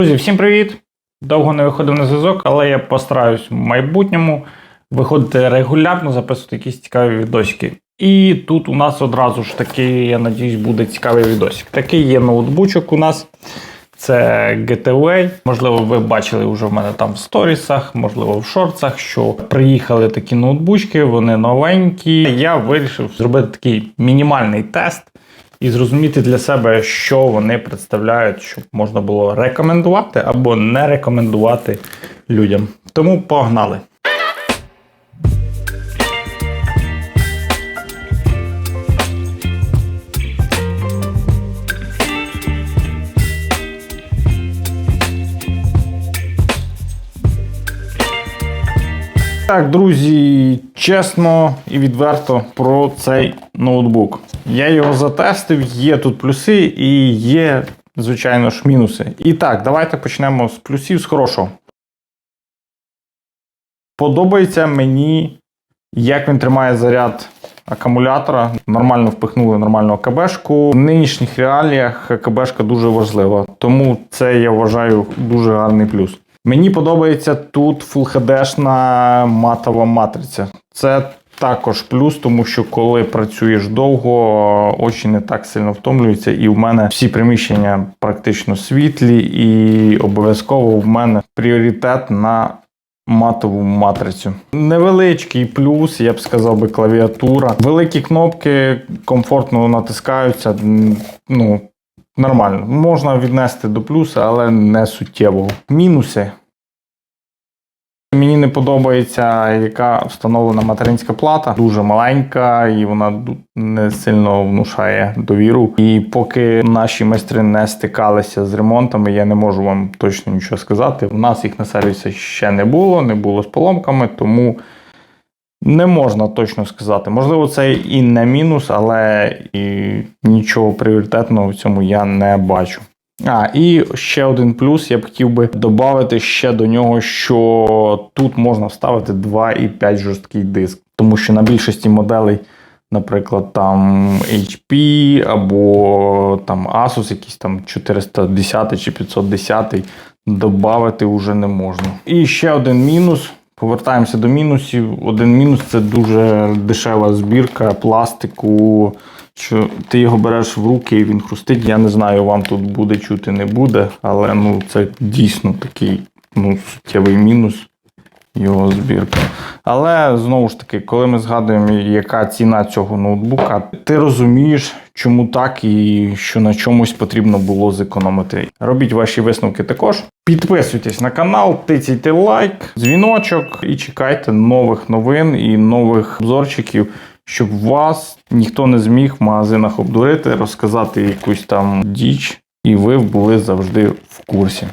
Друзі, всім привіт! Довго не виходив на зв'язок, але я постараюсь в майбутньому виходити регулярно, записувати якісь цікаві відосики. І тут у нас одразу ж таки, я надіюсь, буде цікавий відосик. Такий є ноутбучок у нас. Це GTWA. Можливо, ви бачили вже в мене там в сторісах, можливо, в шорцах, що приїхали такі ноутбучки, вони новенькі. Я вирішив зробити такий мінімальний тест і зрозуміти для себе, що вони представляють, щоб можна було рекомендувати або не рекомендувати людям. Тому погнали! Так, друзі, чесно і відверто про цей ноутбук. Я його затестив, є тут плюси і є, звичайно ж, мінуси. І так, давайте почнемо з плюсів з хорошого. Подобається мені, як він тримає заряд акумулятора. Нормально впихнули нормальну АКБшку. В нинішніх реаліях АКБшка дуже важлива, тому це я вважаю дуже гарний плюс. Мені подобається тут HD-шна матова матриця. Це також плюс, тому що коли працюєш довго, очі не так сильно втомлюються, і в мене всі приміщення практично світлі, і обов'язково в мене пріоритет на матову матрицю. Невеличкий плюс, я б сказав би, клавіатура. Великі кнопки комфортно натискаються. Ну, Нормально, можна віднести до плюса, але не суттєвого. Мінуси. Мені не подобається, яка встановлена материнська плата. Дуже маленька і вона не сильно внушає довіру. І поки наші майстри не стикалися з ремонтами, я не можу вам точно нічого сказати. У нас їх на сервісі ще не було, не було з поломками, тому не можна точно сказати. Можливо, це і не мінус, але і нічого пріоритетного в цьому я не бачу. А, і ще один плюс я б хотів би додати ще до нього, що тут можна вставити 2,5 жорсткий диск, тому що на більшості моделей, наприклад, там HP або там Asus, якийсь там 410 чи 510, додати вже не можна. І ще один мінус. Повертаємося до мінусів. Один мінус це дуже дешева збірка пластику. Що ти його береш в руки і він хрустить. Я не знаю, вам тут буде чути, не буде, але ну це дійсно такий ну, суттєвий мінус його збірка. Але знову ж таки, коли ми згадуємо, яка ціна цього ноутбука, ти розумієш, чому так і що на чомусь потрібно було зекономити. Робіть ваші висновки також. Підписуйтесь на канал, тицяйте лайк, дзвіночок і чекайте нових новин і нових обзорчиків, щоб вас ніхто не зміг в магазинах обдурити, розказати якусь там діч, і ви були завжди в курсі.